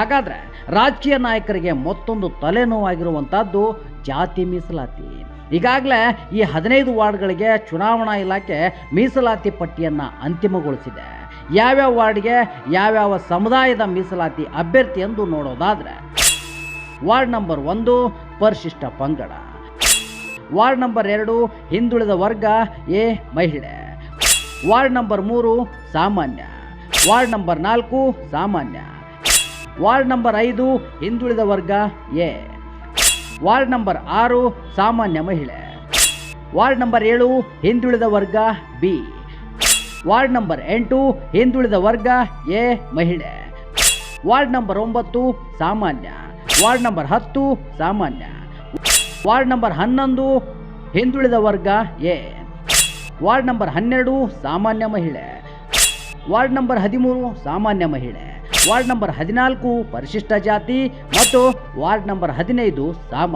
ಹಾಗಾದ್ರೆ ರಾಜಕೀಯ ನಾಯಕರಿಗೆ ಮತ್ತೊಂದು ತಲೆನೋವಾಗಿರುವಂತಹದ್ದು ಜಾತಿ ಮೀಸಲಾತಿ. ಈಗಾಗಲೇ ಈ ಹದಿನೈದು ವಾರ್ಡ್ಗಳಿಗೆ ಚುನಾವಣಾ ಇಲಾಖೆ ಮೀಸಲಾತಿ ಪಟ್ಟಿಯನ್ನು ಅಂತಿಮಗೊಳಿಸಿದೆ. ಯಾವ್ಯಾವ ವಾರ್ಡ್ಗೆ ಯಾವ್ಯಾವ ಸಮುದಾಯದ ಮೀಸಲಾತಿ ಅಭ್ಯರ್ಥಿ ಎಂದು ನೋಡೋದಾದ್ರೆ ವಾರ್ಡ್ ನಂಬರ್ ಒಂದು ಪರಿಶಿಷ್ಟ ಪಂಗಡ. ವಾರ್ಡ್ ನಂಬರ್ ಎರಡು ಹಿಂದುಳಿದ ವರ್ಗ ಎ ಮಹಿಳೆ. ವಾರ್ಡ್ ನಂಬರ್ ಮೂರು ಸಾಮಾನ್ಯ. ವಾರ್ಡ್ ನಂಬರ್ ನಾಲ್ಕು ಸಾಮಾನ್ಯ. ವಾರ್ಡ್ ನಂಬರ್ ಐದು, ಹಿಂದುಳಿದ ವರ್ಗ ಎ. ವಾರ್ಡ್ ನಂಬರ್ ಆರು, ಸಾಮಾನ್ಯ ಮಹಿಳೆ. ವಾರ್ಡ್ ನಂಬರ್ ಏಳು, ಹಿಂದುಳಿದ ವರ್ಗ ಬಿ. ವಾರ್ಡ್ ನಂಬರ್ ಎಂಟು, ಹಿಂದುಳಿದ ವರ್ಗ ಎ, ಮಹಿಳೆ. ವಾರ್ಡ್ ನಂಬರ್ ಒಂಬತ್ತು, ಸಾಮಾನ್ಯ. ವಾರ್ಡ್ ನಂಬರ್ ಹತ್ತು, ಸಾಮಾನ್ಯ. ವಾರ್ಡ್ ನಂಬರ್ ಹನ್ನೊಂದು, ಹಿಂದುಳಿದ ವರ್ಗ ಎ. ವಾರ್ಡ್ ನಂಬರ್ ಹನ್ನೆರಡು, ಸಾಮಾನ್ಯ ಮಹಿಳೆ. ವಾರ್ಡ್ ನಂಬರ್ ಹದಿಮೂರು, ಸಾಮಾನ್ಯ ಮಹಿಳೆ. ವಾರ್ಡ್ ನಂಬರ್ ಹದಿನಾಲ್ಕು ಪರಿಶಿಷ್ಟ ಜಾತಿ ಮತ್ತು ವಾರ್ಡ್ ನಂಬರ್ ಹದಿನೈದು ಸಾಮಾನ್ಯ